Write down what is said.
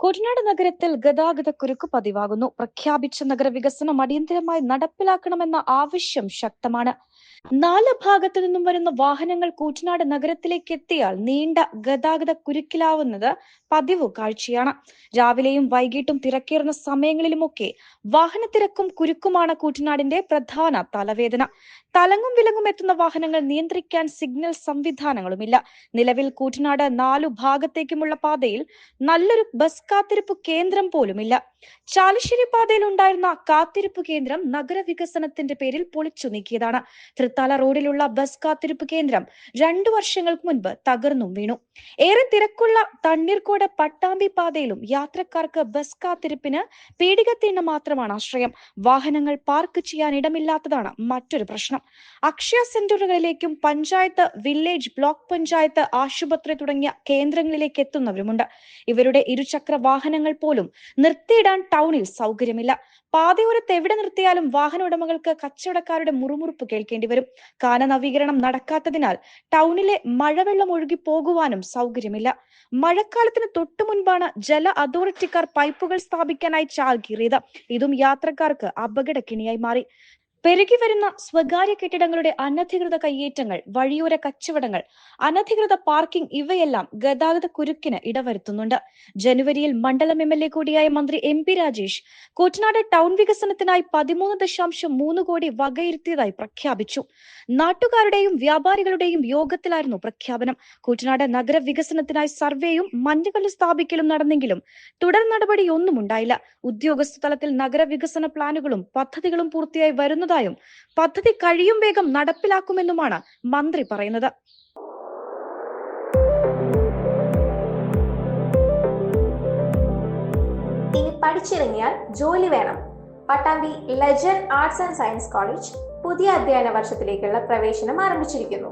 കുട്ടനാട് നഗരത്തിൽ ഗതാഗത കുരുക്ക് പതിവാകുന്നു. പ്രഖ്യാപിച്ച നഗരവികസനം അടിയന്തരമായി നടപ്പിലാക്കണമെന്ന ആവശ്യം ശക്തമാണ്. നാല് ഭാഗത്തു നിന്നും വരുന്ന വാഹനങ്ങൾ കൂറ്റനാട് നഗരത്തിലേക്ക് എത്തിയാൽ നീണ്ട ഗതാഗത കുരുക്കിലാവുന്നത് പതിവ് കാഴ്ചയാണ്. രാവിലെയും വൈകിട്ടും തിരക്കേറുന്ന സമയങ്ങളിലുമൊക്കെ വാഹനത്തിരക്കും കുരുക്കുമാണ് കൂറ്റനാടിന്റെ പ്രധാന തലവേദന. തലങ്ങും വിലങ്ങും എത്തുന്ന വാഹനങ്ങൾ നിയന്ത്രിക്കാൻ സിഗ്നൽ സംവിധാനങ്ങളുമില്ല. നിലവിൽ കൂറ്റനാട് നാലു ഭാഗത്തേക്കുമുള്ള പാതയിൽ നല്ലൊരു ബസ് കാത്തിരിപ്പ് കേന്ദ്രം പോലുമില്ല. ചാലശ്ശേരി പാതയിൽ ഉണ്ടായിരുന്ന കാത്തിരിപ്പ് കേന്ദ്രം നഗരവികസനത്തിന്റെ പേരിൽ പൊളിച്ചു നീക്കിയതാണ്. തൃത്താല റോഡിലുള്ള ബസ് കാത്തിരിപ്പ് കേന്ദ്രം രണ്ടു വർഷങ്ങൾക്ക് മുൻപ് തകർന്നും വീണു. ഏറെ തിരക്കുള്ള തണ്ണീർക്കോട് പട്ടാമ്പി പാതയിലും യാത്രക്കാർക്ക് ബസ് കാത്തിരിപ്പിന് പീഡികത്തിന് മാത്രമാണ് ആശ്രയം. വാഹനങ്ങൾ പാർക്ക് ചെയ്യാൻ ഇടമില്ലാത്തതാണ് മറ്റൊരു പ്രശ്നം. അക്ഷയ സെന്ററുകളിലേക്കും പഞ്ചായത്ത് വില്ലേജ് ബ്ലോക്ക് പഞ്ചായത്ത് ആശുപത്രി തുടങ്ങിയ കേന്ദ്രങ്ങളിലേക്ക് എത്തുന്നവരുമുണ്ട്. ഇവരുടെ ഇരുചക്ര വാഹനങ്ങൾ പോലും നിർത്തിയിടാൻ ടൗണിൽ സൗകര്യമില്ല. പാതയോരത്ത് എവിടെ നിർത്തിയാലും വാഹന ഉടമകൾക്ക് കച്ചവടക്കാരുടെ മുറുമുറുപ്പ് കേൾക്കേണ്ടി വരും. കാന നവീകരണം നടക്കാത്തതിനാൽ ടൗണിലെ മഴവെള്ളം ഒഴുകി പോകുവാനും സൗകര്യമില്ല. മഴക്കാലത്തിന് തൊട്ടു മുൻപാണ് ജല അതോറിറ്റിക്കാർ പൈപ്പുകൾ സ്ഥാപിക്കാനായി ചാൽ കീറിയത്. ഇതും യാത്രക്കാർക്ക് അപകടക്കിണിയായി മാറി. പെരുകി വരുന്ന സ്വകാര്യ കെട്ടിടങ്ങളുടെ അനധികൃത കയ്യേറ്റങ്ങൾ വഴിയോര കച്ചവടങ്ങൾ അനധികൃത പാർക്കിംഗ് ഇവയെല്ലാം ഗതാഗത കുരുക്കിന് ഇടവരുത്തുന്നുണ്ട്. ജനുവരിയിൽ മണ്ഡലം എം എൽ എ കൂടിയായ മന്ത്രി M P Rajesh Kuttanad town വികസനത്തിനായി പതിമൂന്ന് ദശാംശം മൂന്ന് കോടി വകയിരുത്തിയതായി പ്രഖ്യാപിച്ചു. നാട്ടുകാരുടെയും വ്യാപാരികളുടെയും യോഗത്തിലായിരുന്നു പ്രഖ്യാപനം. കൂറ്റനാട് നഗര വികസനത്തിനായി സർവേയും മഞ്ഞുകല്ല് സ്ഥാപിക്കലും നടന്നെങ്കിലും തുടർ നടപടിയൊന്നും ഉണ്ടായില്ല ഉദ്യോഗസ്ഥ തലത്തിൽ നഗര വികസന പ്ലാനുകളും പദ്ധതികളും പൂർത്തിയായി വരുന്നതായും പദ്ധതി കഴിയും വേഗം നടപ്പിലാക്കുമെന്നുമാണ് മന്ത്രി പറയുന്നത്. ഇനി പഠിച്ചിറങ്ങിയാൽ ജോലി വേണം. Pattambi ledger arts and science college പുതിയ അധ്യയന വർഷത്തിലേക്കുള്ള പ്രവേശനം ആരംഭിച്ചിരിക്കുന്നു.